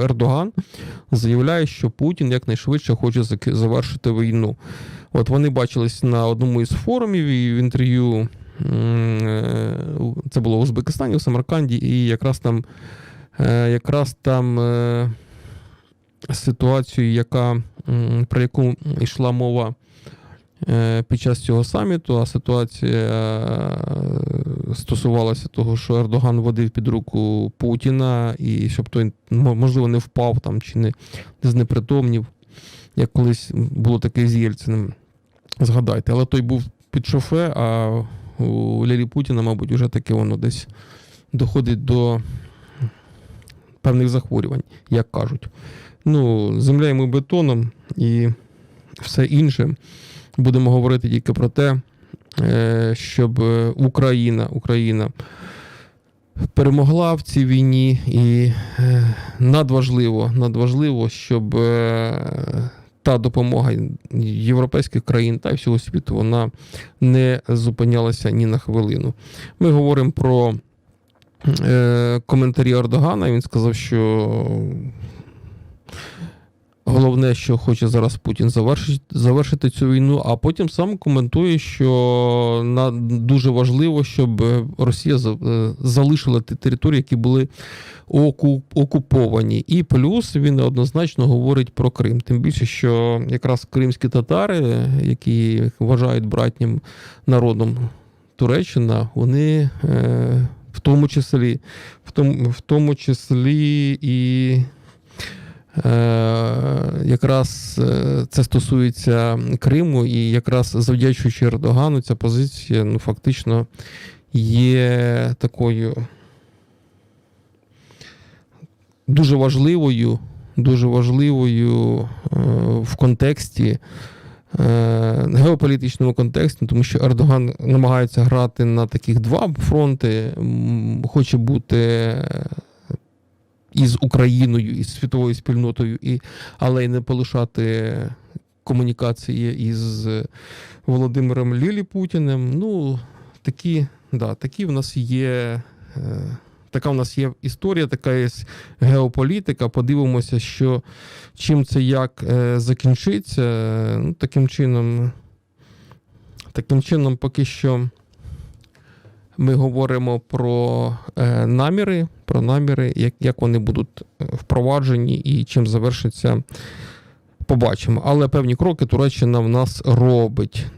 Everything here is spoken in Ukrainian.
Ердоган заявляє, що Путін якнайшвидше хоче завершити війну. От вони бачились на одному із форумів і в інтерв'ю. е, Це було в Узбекистані, в Самарканді, і якраз там, е, якраз там е, ситуацію, яка, про яку йшла мова під час цього саміту, а ситуація е, стосувалася того, що Ердоган водив під руку Путіна, і щоб той, можливо, не впав там чи не, не знепритомнів, як колись було таке з Єльциним. Згадайте, але той був під шофе, а у Лілі Путіна, мабуть, вже таке воно десь доходить до певних захворювань, як кажуть. Ну, земля йому бетоном і все інше. Будемо говорити тільки про те, е, щоб Україна, Україна перемогла в цій війні, і е, надважливо, надважливо, щоб е, та допомога європейських країн та всього світу вона не зупинялася ні на хвилину. Ми говоримо про коментарі Ердогана. Він сказав, що головне, що хоче зараз Путін завершити, завершити цю війну, а потім сам коментує, що на, дуже важливо, щоб е, Росія е, залишила ті території, які були оку- окуповані. І плюс він однозначно говорить про Крим. Тим більше, що якраз кримські татари, які вважають братнім народом Туреччина, вони е, в тому числі, в тому, в тому числі і. Е, якраз е, це стосується Криму, і якраз завдячуючи Ердогану, ця позиція ну, фактично є такою дуже важливою, дуже важливою е, в контексті. е, Геополітичному контексті, тому що Ердоган намагається грати на таких два фронти, хоче бути із Україною, із світовою спільнотою, і, але й не полишати комунікації із Володимиром Лілі Путіним. Ну, такі, да, такі в нас є. е, Така в нас є історія, така є геополітика. Подивимося, що чим це як е, закінчиться. Ну, таким чином, таким чином, поки що ми говоримо про е, наміри, про наміри, як, як вони будуть е, впроваджені і чим завершиться, побачимо. Але певні кроки Туреччина в нас робить.